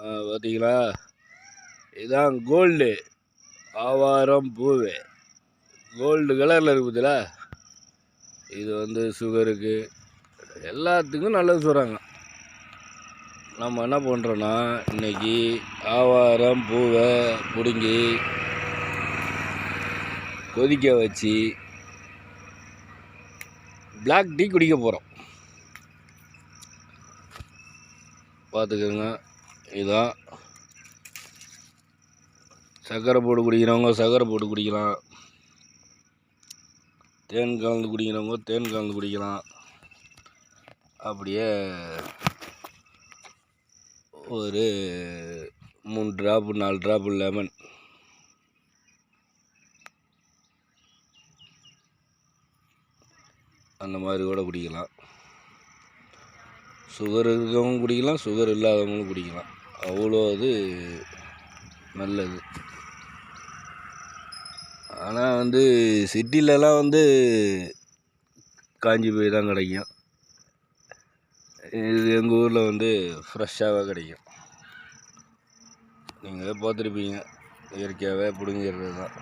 பார்த்தீங்களா இதான் கோல்டு ஆவாரம் பூவு. கோல்டு கலரில் இருக்குதுல இது வந்து சுகருக்கு எல்லாத்துக்கும் நல்லது சொல்கிறாங்க நம்ம என்ன பண்ணுறோன்னா இன்றைக்கி ஆவாரம் பூவை பிடுங்கி கொதிக்க வச்சு பிளாக் டீ குடிக்க போகிறோம் பார்த்துக்கோங்க. இதான் சர்க்கரை போட்டு குடிக்கிறவங்க சர்க்கரை போட்டு குடிக்கலாம். தேன் கலந்து குடிக்கிறவங்க தேன் கலந்து குடிக்கலாம். அப்படியே ஒரு மூணு ட்ராப்பு நாலு ட்ராப்பு லெமன் அந்த மாதிரி கூட குடிக்கலாம். சுகர் இருக்கவங்க குடிக்கலாம் சுகர் இல்லாதவங்களும் குடிக்கலாம். அவ்வளோ அது நல்லது. ஆனால் வந்து சிட்டிலலாம் வந்து காஞ்சி போய் தான் கிடைக்கும். இது எங்கள் ஊரில் வந்து ஃப்ரெஷ்ஷாகவே கிடைக்கும். நீங்கள் பார்த்துருப்பீங்க. இயற்கையாகவே பிடுங்கிறது தான்.